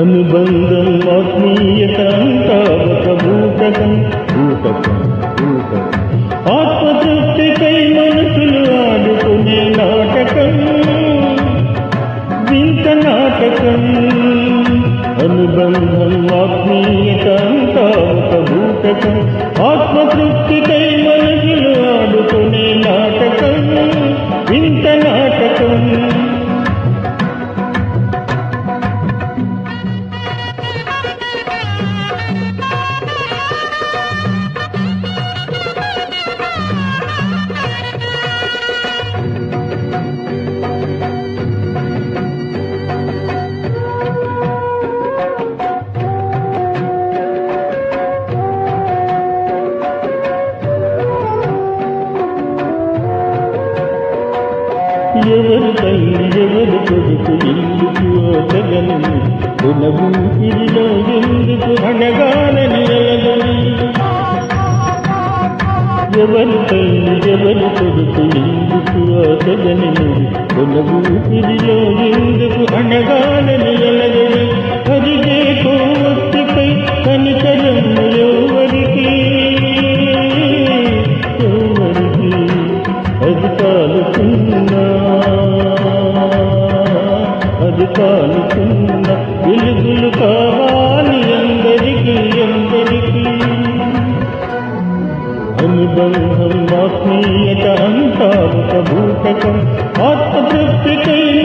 అనుబంధం ఆత్మీయత అంతా ఒక భూతకం భూతకం భూతకం ఆత్మతృప్తికై మనసులు ఆడుకునే నాటకం వింత నాటకం. అనుబంధం ఆత్మీయత అంతా ఒక భూతకం ఆత్మతృప్తికై ఎవరు తల్లి ఎవరు కొడుకు ఎందుకు అతగను కులభూపిరిలో ఎందుకు అనగానని ఎవరు తల్లి ఎవరు కొడుకు ఎందుకు అతగని కులభూపిరిలో ఎందుకు అనగానని అలగని అరిగే కోవత్తిపై కాలుతున్నా వెలుగులు కావాలి అందరికీ అందరికీ. అనుబంధం ఆత్మీయత అంతా ఒక భూతకం ఆత్మతృప్తికై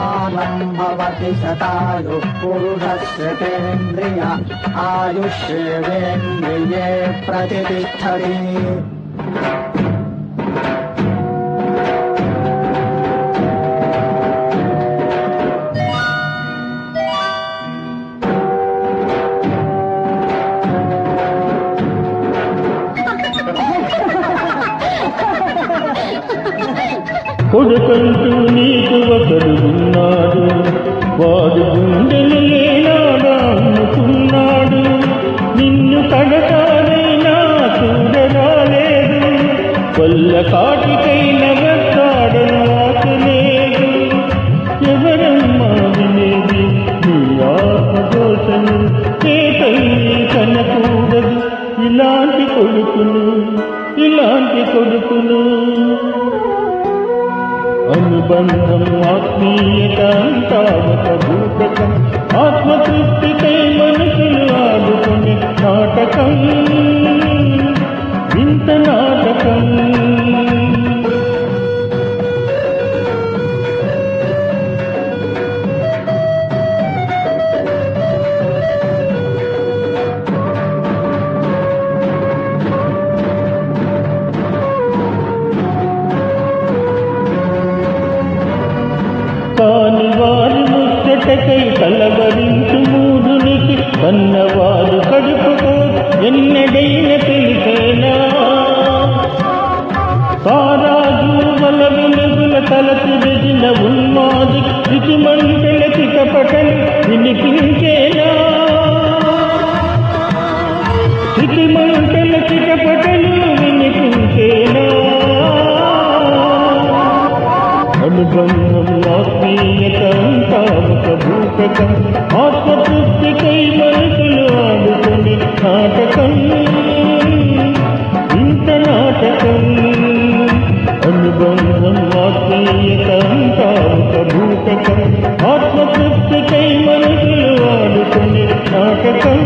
शतमानं भवति शतायुः पुरुषश्रुतेन्द्रिय आयुष्येवेन्द्रिये प्रतिष्ठति కొడుకంటూ నీకు ఒకడు ఉన్నాడు వాడు గుండెలు లేనాడా అమ్ముకున్నాడు నిన్ను కడతానైనా చూడరాలేదు. వల్ల కాటికైన అనుబంధం ఆత్మీయత అంతా భూతకం ఆత్మతృప్తికై మనసులు ఆదుకుని ముచ్చటకై కలవరించు మూడునికి కన్నవారు కడుపుకో ఎన్నడైన తెలిసేనా సారాజు వల వెలుగుల తలచి వెదిన ఉన్మాది వినిపించేనా. మంటల చిటపటలు వినిపించేనా. బ్రహ్మం ఆత్మీయతంతాముఖభూతకం ఆత్మపుస్తకై మనసులు ఆడుకుని నాటకం ఇంత నాటకం అనుబంధం ఆత్మీయతంతాముఖభూతకం ఆత్మపుస్తకై మనసులు ఆడుకుని నాటకం.